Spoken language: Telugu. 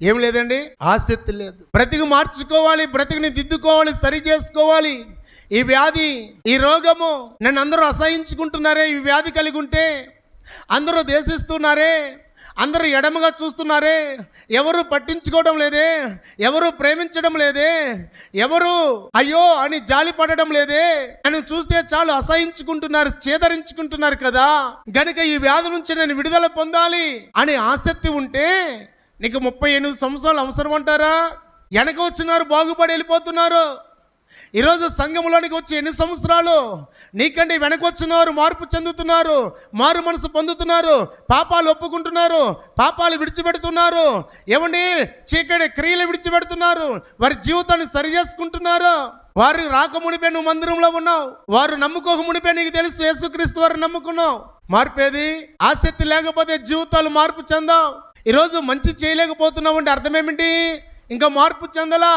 ఏం లేదండి? ఆసక్తి లేదు. బ్రతికి మార్చుకోవాలి బ్రతికిని దిద్దుకోవాలి సరి చేసుకోవాలి. ఈ వ్యాధి ఈ రోగము నన్ను అందరూ అసహించుకుంటున్నారే ఈ వ్యాధి కలిగి ఉంటే అందరూ దేశిస్తున్నారే అందరూ ఎడమగా చూస్తున్నారే ఎవరు పట్టించుకోవడం లేదే ఎవరు ప్రేమించడం లేదే ఎవరు అయ్యో అని జాలి పడడం లేదే నన్ను చూస్తే చాలు అసహించుకుంటున్నారు చేదరించుకుంటున్నారు కదా. గనుక ఈ వ్యాధి నుంచి నేను విడుదల పొందాలి అనే ఆసక్తి ఉంటే నీకు ముప్పై ఎనిమిది సంవత్సరాలు అవసరం అంటారా? వెనక వచ్చినారు బాగుపడి వెళ్ళిపోతున్నారు. ఈరోజు సంఘంలోనికి వచ్చి ఎన్ని సంవత్సరాలు? నీకంటే వెనక వచ్చినారు మార్పు చెందుతున్నారు మారు మనసు పొందుతున్నారు పాపాలు ఒప్పుకుంటున్నారు పాపాలు విడిచిపెడుతున్నారు. ఏమండి? చీకటి క్రియలు విడిచిపెడుతున్నారు. వారి జీవితాన్ని సరి చేసుకుంటున్నారు. వారి రాకమునిపే నువ్వు మందిరంలో ఉన్నావు. వారు నమ్ముకోక మునిపే నీకు తెలుసు యేసుక్రీస్తు వారు నమ్ముకున్నావు. మార్పేది ఆసక్తి లేకపోతే జీవితాలు మార్పు చెందావు. ఈరోజు మంచి చేయలేకపోతున్నావు అంటే అర్థం ఏమిటి ఇంకా మార్పు చెందలా?